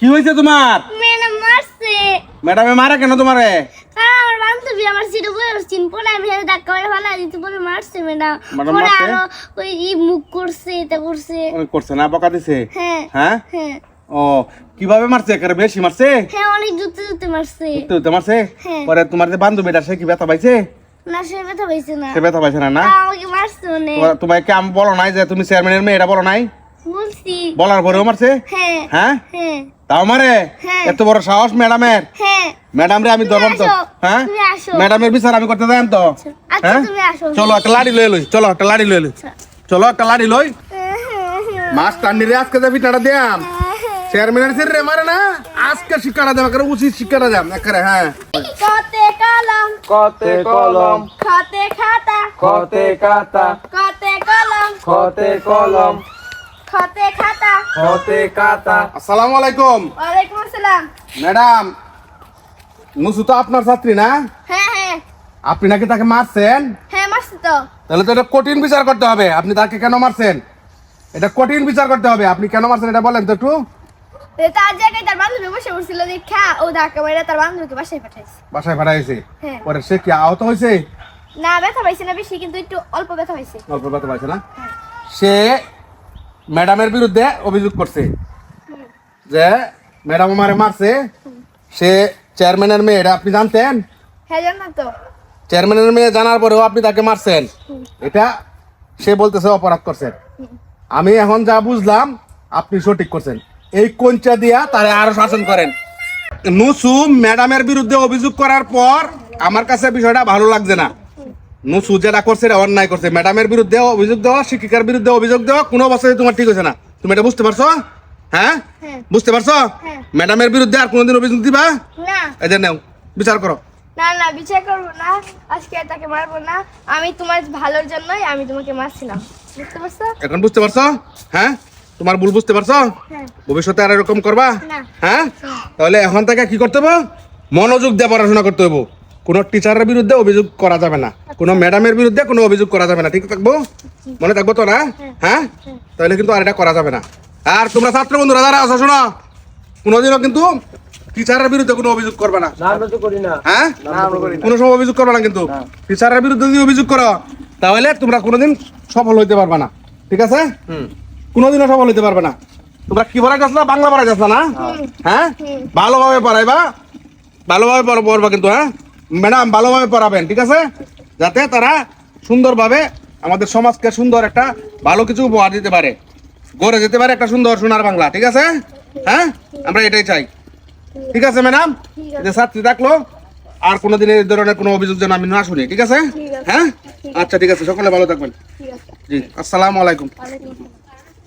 কি হয়েছে তোমার? ম্যাডাম মারছে। ম্যাডামে মারা কেন তোমারে? কারণ আমার বান্ধবী আমার সিটে বসে চিন পরে আমি ধাক্কা মেরে ফেলা দিতে পরে মারছে ম্যাডাম। ম্যাডাম পরে আরও ওই ই মুখ করছে এটা করছে। করছে না বকা দিছে? হ্যাঁ হ্যাঁ? হ্যাঁ। ও কীভাবে মারছে? একেবারে বেশি মারছে? হ্যাঁ অনেক জুতে জুতে মারছে। পরে তোমার যে বান্ধবীটা সে কি ব্যথা পাইছে? না সে ব্যথা পাইছে না। সে ব্যথা পাইছে না না? আমাকে মারছে অনেক। তোমাকে আমি বলো নাই যে তুমি চেয়ারম্যানের মেয়ে এটা বলো নাই? বলছি। বলার পরেও মারছে? হ্যাঁ। তাও মারে হ্যাঁ। এত বড় সাহস ম্যাডামের? হ্যাঁ। ম্যাডাম রে আমি তো। হ্যাঁ? ম্যাডামের বিচার আমি করতে তো। আচ্ছা হ্যাঁ? চলো একটা লাড়ি লই লই। চলো একটা লাড়ি লই। লই চলো একটা লাড়ি লই। মাছ টান্ডি রে আজকে দিয়াম চেয়ারম্যানের সির রে মারে না আজকে শিক্ষাটা দেব করে উচিত শিক্ষাটা হ্যাঁ। কতে কলম। কতে কলম। খতে। খাতা। কতে কাতা কতে কলম। খতে খাতা। কতে কাতা। আসসালামু আলাইকুম। ওয়ালাইকুম আসসালাম। ম্যাডাম নুসু তো আপনার ছাত্রী না? হ্যাঁ হ্যাঁ। আপনি নাকি তাকে মারছেন? হ্যাঁ মারছি তো। তাহলে তো এটা কঠিন বিচার করতে হবে। আপনি তাকে কেন মারছেন? এটা কঠিন বিচার করতে হবে। আপনি কেন মারছেন এটা বলেন তো একটু। তার জায়গায় তার বান্ধবী বসে পড়ছিল দেখা ও ধাক্কা মেরে তার বান্ধবীকে বাসায় পাঠাইছে। বাসায় পাঠাইছে? হ্যাঁ। পরে সে কি আহত হয়েছে? না ব্যথা পাইছে না বেশি কিন্তু একটু অল্প ব্যথা পাইছে। অল্প ব্যথা পাইছে না? সে ম্যাডামের বিরুদ্ধে অভিযোগ করছে। যে ম্যাডাম আমারে মারছে। সে চেয়ারম্যানের মেয়ে এটা আপনি জানতেন? হ্যাঁ তো। চেয়ারম্যানের মেয়ে জানার পরেও আপনি তাকে মারছেন। এটা সে বলতেছে অপরাধ করছেন। আমি এখন যা বুঝলাম আপনি সঠিক করছেন। এই কঞ্চা দিয়া তারে আরও শাসন করেন। নুসু ম্যাডামের বিরুদ্ধে অভিযোগ করার পর আমার কাছে বিষয়টা ভালো লাগছে না। নুসু যেটা করছে এটা অন্যায় করছে। ম্যাডামের বিরুদ্ধে অভিযোগ দেওয়া শিক্ষিকার বিরুদ্ধে অভিযোগ দেওয়া কোনো অবস্থায় তোমার ঠিক হয়েছে না। তুমি এটা বুঝতে পারছ? হ্যাঁ? হ্যাঁ। বুঝতে পারছ? হ্যাঁ। ম্যাডামের বিরুদ্ধে আর কোনোদিন অভিযোগ দিবা? না। এই যে নেও বিচার করো। না না বিচার করব না। আজকে তাকে মারবো না। আমি তোমার ভালোর জন্যই আমি তোমাকে মারছিলাম। বুঝতে পারছ? এখন বুঝতে পারছ? হ্যাঁ? তোমার ভুল বুঝতে পারছ? হ্যাঁ। ভবিষ্যতে আর এরকম করবা? হ্যাঁ? তাহলে এখন থেকে কি করতে হবে মনোযোগ দিয়ে পড়াশোনা করতে হবে কোনো টিচারের বিরুদ্ধে অভিযোগ করা যাবে না। কোনো ম্যাডামের বিরুদ্ধে কোনো অভিযোগ করা যাবে না। ঠিক থাকব? মনে থাকব তো না? হ্যাঁ। তাহলে কিন্তু আর এটা করা যাবে না। আর তোমরা ছাত্র বন্ধুরা যারা আছো শোনো। কোনোদিনও কিন্তু টিচারের বিরুদ্ধে কোনো অভিযোগ করবে না। না। আমরা তো করি না। হ্যাঁ কোনো সময় অভিযোগ করবে না কিন্তু। টিচারের বিরুদ্ধে যদি অভিযোগ করো তাহলে তোমরা কোনোদিন সফল হইতে পারবে না। ঠিক আছে? হুম। কোনোদিনও সফল হইতে পারবে না। তোমরা কি পড়াই যাচ্ছ বাংলা পড়াই যাচ্ছ না? হ্যাঁ? ভালোভাবে পড়াইবা। ভালোভাবে পড়া- পড়বা কিন্তু হ্যাঁ? ম্যাডাম ভালোভাবে পড়াবেন ঠিক আছে? যাতে তারা সুন্দরভাবে আমাদের সমাজকে সুন্দর একটা ভালো কিছু উপহার দিতে পারে। গড়ে যেতে পারে একটা সুন্দর সোনার বাংলা ঠিক আছে? হ্যাঁ? আমরা এটাই চাই। ঠিক আছে ম্যাডাম? যে ছাত্রী থাকল আর কোনোদিন এই ধরনের কোনো অভিযোগ যেন আমি না শুনি ঠিক আছে? হ্যাঁ? আচ্ছা ঠিক আছে সকলে ভালো থাকবেন। জি আসসালামু আলাইকুম।